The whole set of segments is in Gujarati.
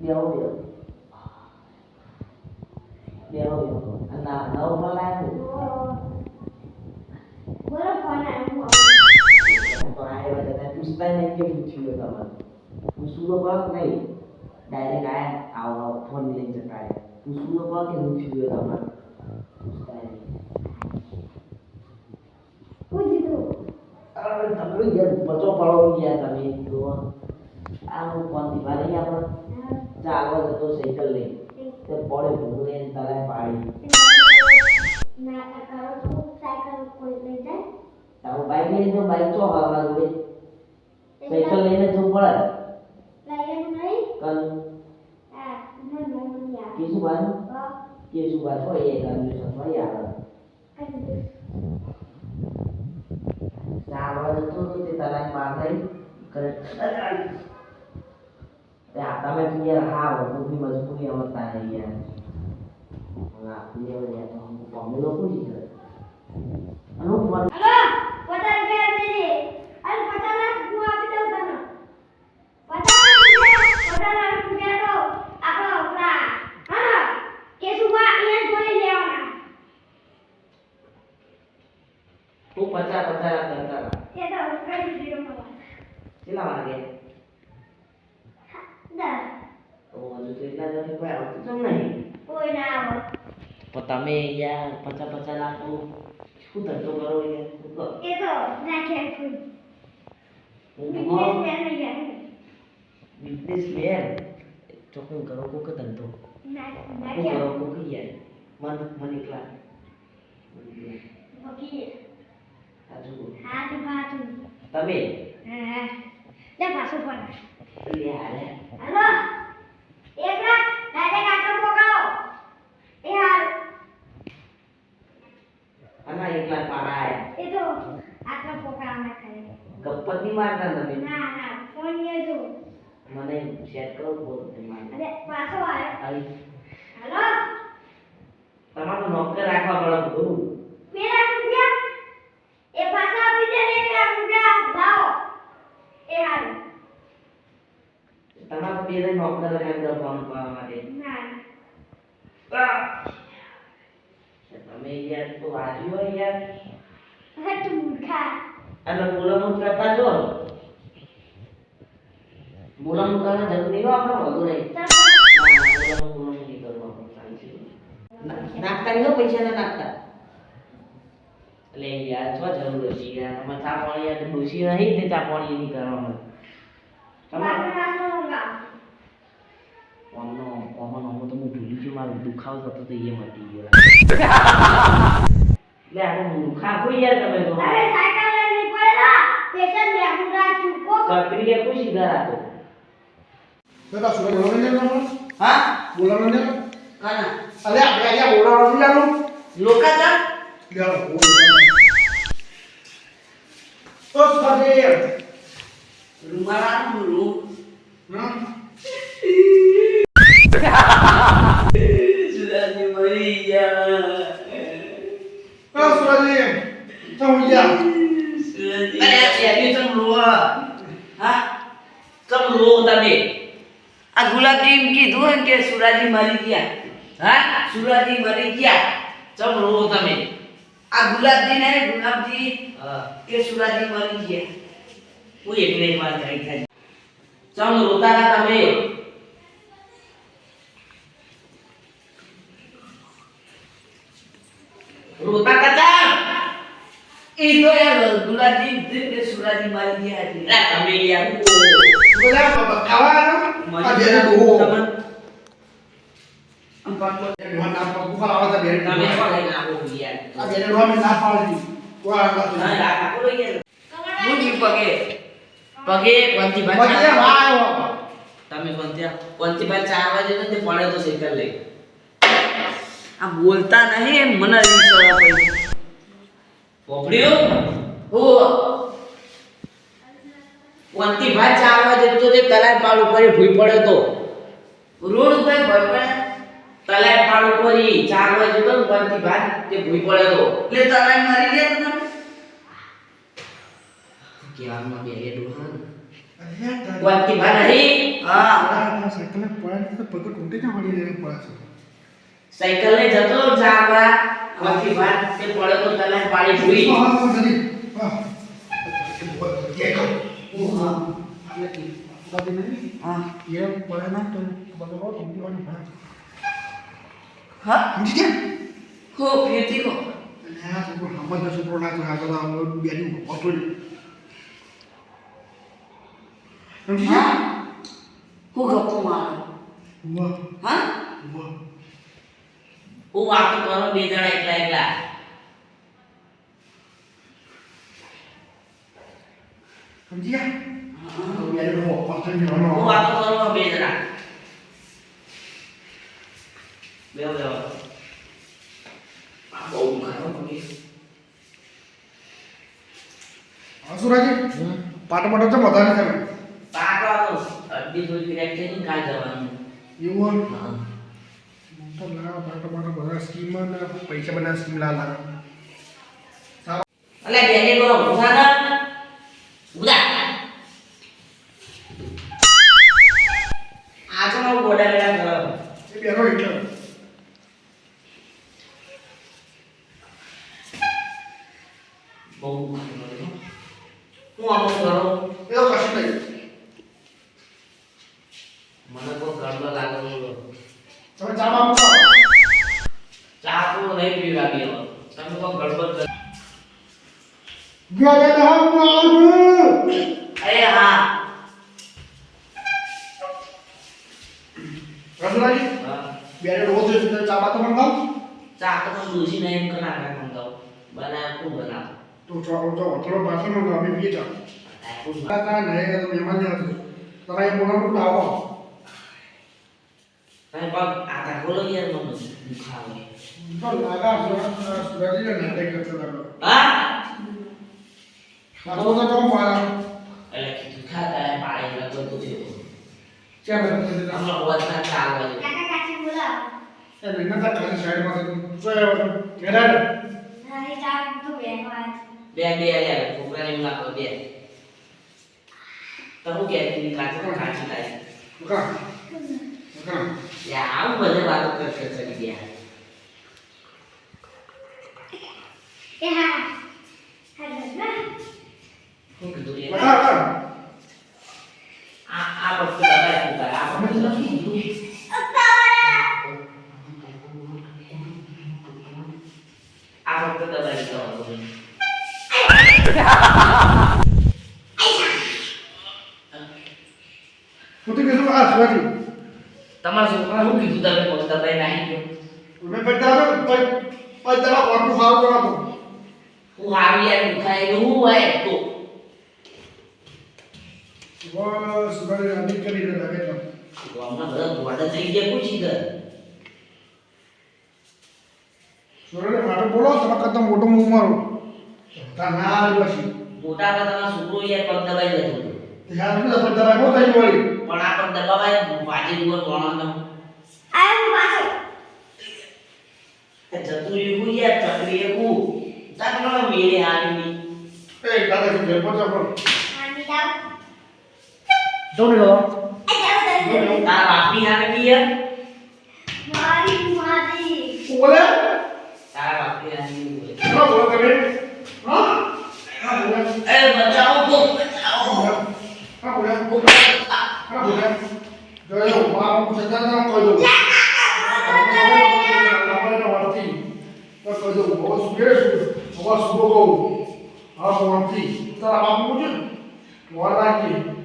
શાંતિથી આવો બેહો બેહો બેહો બેહો આ ના નવો ફોન લાવ્યો બોલો ફોન આવ્યો તો આવ્યા હતા પૂછતા નહીં કે પૂછ્યું તમારે પૂછવું તો પડે કે નહીં ડાયરેક્ટ આયા આવો આવો ફોન લઈને જતા રહ્યા પૂછવું તો પડે કે પૂછ્યું તમારે પૂછતા નહીં પૂછ્યું અરે તમે યાર બચો પડો ગયા તમે તો આ હું ફોન દીવા નહીં આપણે ચાલવા જતો સાયકલ લઈ તે પડે ભૂલે તલાય પાડી ના કરો તો સાયકલ કોઈ લઈ જાય તારું બાઈક લઈને તો બાઈક ચો હાલવા જોડે સાયકલ લઈને જવું પડે લઈને નહીં કલ આ ના ના નહીં આવે કેશુભાઈ હા કેશુભાઈ છો એ કર્યું છે છો યાર કરી ચાલવા જતો તો તે તલાય પાર લઈ કરે તે આ તમે તો યાર હા બધી મજબૂરી અમતા હે યાર પીએ યાર પમે લોકો જી કરે અનુ ફોન હલો પચાસ રૂપિયા દેજે અને પચાસ લાખ હું આપી દઉં તને પચાસ રૂપિયા પચાસ લાખ રૂપિયા તો આપણો આપણા હા કેશુભા અહીંયા જોઈ લેવાના તું પચાસ પચાસ કરતા એ તો કરી દીધો કેટલા વાગે દસ તો તો એટલા જણે કોઈ આવતું કેમ નહીં કોઈ ના આવે પણ તમે યાર પચાસ પચાસ લાખ તો શું ધંધો કરો યાર? એ તો નાખ્યા હું બિઝનેસ તો મેન મેન ચોખ્ખું કરો કોક ધંધો હું કરો કોક યાર મન મન એકલા તમે હા લે પાછું ફોન લે હાલે હલો એક લાખ ડાયરેક્ટ આટલો પકડો એ હાલ આના એકલા પાડા આયા એ તો આટલો પકડવાના ખાલી ગપ્પત નહીં મારતા તમે ના ના ફોન લે જો. મને સેટ કરો બોલ તમારે અરે પાછો આવી. હલો. તમારું નોકર રાખવા પડે ગુરુ બે લાખ રૂપિયા? એ પાછા આપી દે ને લાખ રૂપિયા લાવો. એ હાલ તમારે પેલે નોકર રાખી દો ફોન કરવા માટે. ના તમે યાર તો આજુ હોય યાર. હે તું મૂર્ખા. અને બોલામણ કરતા જો જરૂર નહીં આપણે વધુ નહીં નાખતા નહીં પૈસા ના નાખતા. એટલે યાર છો જરૂર છે યાર તમે ચા પાણી યાર ડોસી નહીં તે ચા પાણી નહીં કરવાનું ઓમનો ઓમનો ઓમો તો હું ભૂલી ગયો, મારું દુખાવ થતો તો એ મટી ગયો. એટલે આપણે દુખા કોઈ યાર તમે તો. અરે, સાયકલ લઈને પડેલા પેશન્ટ બેહુરા ચૂકો ચક્રીએ કોઈ સીધા રાખો બેટા સુરત બોલાવવાનું નહીં આપણે? હા બોલાવવાનું નહીં? કાના અરે આપણે અહીંયા બોલાવવાનું નહીં આપણે? લોકાચા લે આ બોલાવવાનું. ઓ સુરત રૂમાલા રૂ હા? સુરાજી મરી ઓ સુરતજી, ચમ ગયા? સુરાજી અરે યાર તમ રોવા હા તમ રો તમે આ ગુલાબજી કીધું હોય કે સુરાજી મરી ગયા હા સુરાજી મરી ગયા તમ રો તમે આ ગુલાબજી ને ગુલાબજી કે સુરાજી મરી ગયા હું એકને એક થાય ચમ રોતા હતા તમે રોતા કચા એ તો યાર ગુલાબજી દિલ કે સુરાજી મારી ગયા હતી લા તમે યાર બધા બાબા ખાવા આવ્યા? આ બેને ડોહો. ડોહા ના પાડું. બુખાર આવે તો બેને તમે ડોહા. પણ લઈને આવો યાર આ બેને ડોહા ના પાડી. કોઈ આ ના નહીં. રાખો યાર હું પગે પગે કોંતી ભાઈ આ હા તમે કોંતી કોંતી ભાઈ ચાર પડે તો સાયકલ લઈ આ બોલતા નહીં મને પોપડ્યું હો? વંતી ભાઈ ચાર જતો તો તે તલાર પાડ ઉપર ભૂઈ પડ્યો તો. રોડ ઉપર ભરપણ તલાર પાળ પાડ ઉપર ઈ ચાર વાગે તો કોંતી ભાઈ તે ભૂઈ પડ્યો તો. એટલે તલાર મારી ગયા તો તમે? કેવામાં બે એ ડોહા વંતી વાંકી ભા નહીં હા. સાયકલ પડે તો પગ તૂટી ના પડી રહે પાછો સાયકલ ને જતો જાવા વાંકી ભા તે પડે તો તને પાડી જોઈ હા હા જલ્દી હા. એ કો હા બાકી નહીં હા. એ પડે ના તો બગડો તૂટી વાની ભણા હા? સમજી ગયા હો ફેરતી હો. હા તો હમણાં દસ ઉપર ના તો આગળ આવો બેની ઓટો સમજી હા ગયા હું. ગપ્પો મારો. વાહ હા વાતો કરો બે જણા એકલા એકલા. સમજી ગયા હા. વાતો કરો બે જણા. બેહો બેહો. બહુ દુખાય સુરાજી પાટો પાટો તો વધારે કરે પાટો હતો અડધી જોઈ ક્રેક છે ને કાલ જવાનું. એવું હા. તો લાવ પાટો પાટો બધા સ્કીમ ને પૈસા બધા સ્કીમ લા લાગે અલે બેને કો ઉઠા ના ઉડા નો ગોડા ગોડા કરો એ બેનો એટલે બહુ હું અમુક કરો એ તો કશું નહીં મને કોઈ ગરબો લાગે ચા બાપુ ચા તો નહીં પીવા બી હવે તમે કોઈ ગડબડ કર ગયો રે તો હું આવું અરે હા રસુરાજી. બેને રોજ છે ચા બાતો મંગાવ ચા તો પણ દૂધી નહીં કના કના મંગાવ બના કોણ બના તો ચા તો થોડો પાછો મંગાવ અમે પીએ ચા ચા ચા નહીં તો મહેમાન ને હતું તમારે એ બોલાવો તો આવો તમે પગ આતા બોલો યાર મમ્મી દુખાવે તો લાગા સુરાજી ને નાટક કરતો લાગો હા પાછો તો કોમ પાડા એટલે કીધું ખાતા પાડે એટલે બધું થયું ચા બાતો તે હમણાં વધના ચા આવે કાકા કાકી બોલાવો એ બેના તા ખાલી સાઈડમાં તો તો મેરા નાની ચા તો બેહવા બે બે લે છોકરાને એમ નાખો બે તો હું કહેતી કાચી કાચી લાય કા કા યા આવું બધે વાતો કરશે કરી ગયા એ હા હા ના આ આ વસ્તુ દબાઈ ફૂંકાય આ વસ્તુ નથી કીધું? આ વસ્તુ દબાઈ જવાનું હું કીધું આ સુરાજી તમારા છોકરા શું કીધું તમે? પોતા દબાઈ નાખી ગયો. મેં બધા પણ પછી તારા ઓટો સારું કરો હું આવી યાર દુખાય એવું હું હોય તો. બસ સુરાજી અધિક કરી દે લાગે તો ગામમાં બધા ગોડા થઈ ગયા પૂછી કર છોરાને માટે બોલો તમે કદમ મોટો મું મારો. તા ના આવી પછી. મોટા કદમ છોકરો યાર પગ દબાઈ જતો. યાર તો તારા બહુ થઈ વળી. પણ આ પગ દબાવાય વાજી દુઆ તોણો હું પાછો. તો જતું રહ્યું યાર ચકરી એવું તકનો મેરે આવી એ દાદા કે પર જાવ. જોને લો તારા બાપની હારે બી યાર મારી. મારી બોલે? તારા બાપની બી બોલે. ના બોલે તમે? હા? હા બોલે. એ બચાવો કો બચાવો હા બોલે. હા બોલે. જો એ માં હું સજા ના કહી દઉં. આપણે વાળતી. તો કહી દઉં હવે સુગે હવે સુગો કહું હા વાળતી. તારા બાપુ પૂછે વાળ રાખી.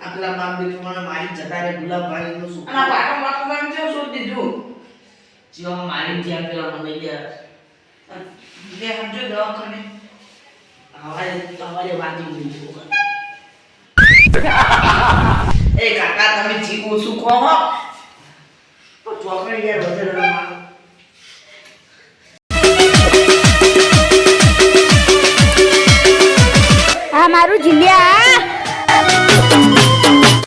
આપલા બાપ બેટું મને મારી જતા રે ગુલાબભાઈ નું શું? અને આ પાટો માટો નામ કેવું શોધી દીધું? જીવામાં મારી જ્યાં પેલા મને ગયા. જે સમજો દવાખાને હવારે હવારે વાંધી ગયું એ કાકા, તમે જીવ ઓછું કહો તો ચોકડી યાર વધારે આ મારું જીલ્યા